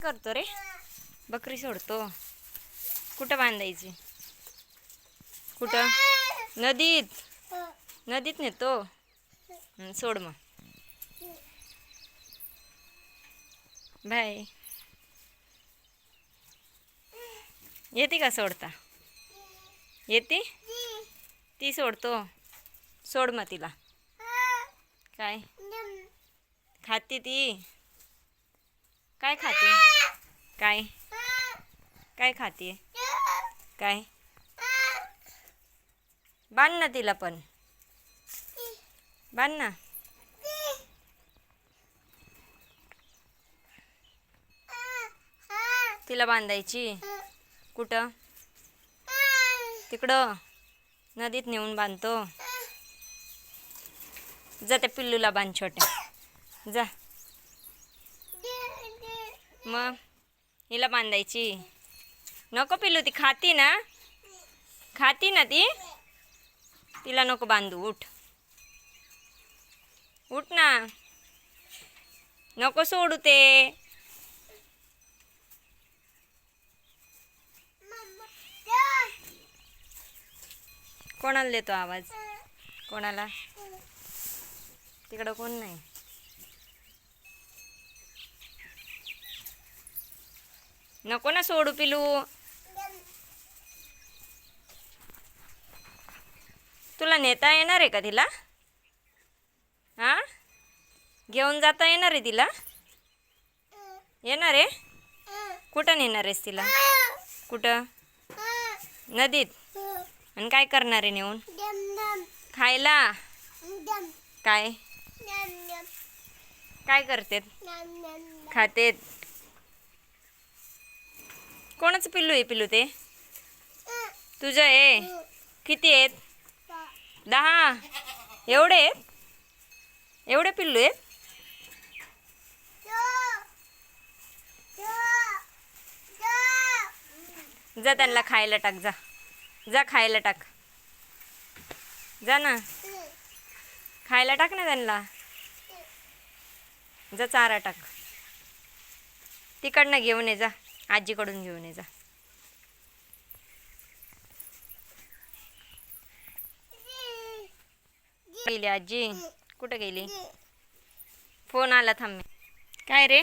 करतो रे. बकरी सोडतो. कुठं बांधायची? कुठं? नदीत. नदीत नेतो. सोड मग. बाय. येते का सोडता? येते? ती सोडतो. सोड मग तिला. काय? खाते ती. काय खाते? काय? काय खाते काय? बांध ना तिला पण. बांध ना. तिला बांधायची. कुठं? तिकडं. नदीत नेऊन बांधतो. जा त्या पिल्लूला बांध छोट्या. जा. मग? हिला बांधायची. नको पिल्लू ती खाती ना. खाती ना ती. तिला नको बांधू उठ. उठ ना. नको सोडू ते. कोणाला देतो आवाज? कोणाला? तिकडं कोण नाही? नको ना सोडू पिलू. तुला नेता येणार आहे का तिला? हा? घेऊन जाता येणार आहे तिला? येणार आहे? कुठं नेणार आहेस तिला? कुठं? नदीत. आणि काय करणार आहे नेऊन? खायला. काय? काय करतेत? खातेत. कोणाचं पिल्लू आहे पिल्लू ते? तुझं आहे? किती आहेत? दहा. एवढे आहेत? एवढे पिल्लू आहेत? जा त्यांना खायला टाक जा. जा खायला टाक. जा ना. खायला टाक ना त्यांना. जा चारा टाक. तिकडनं घेऊन ये जा. आजीकडून घेऊन ये जा. गेली आजी? कुठं गेली? फोन आला थांब काय रे?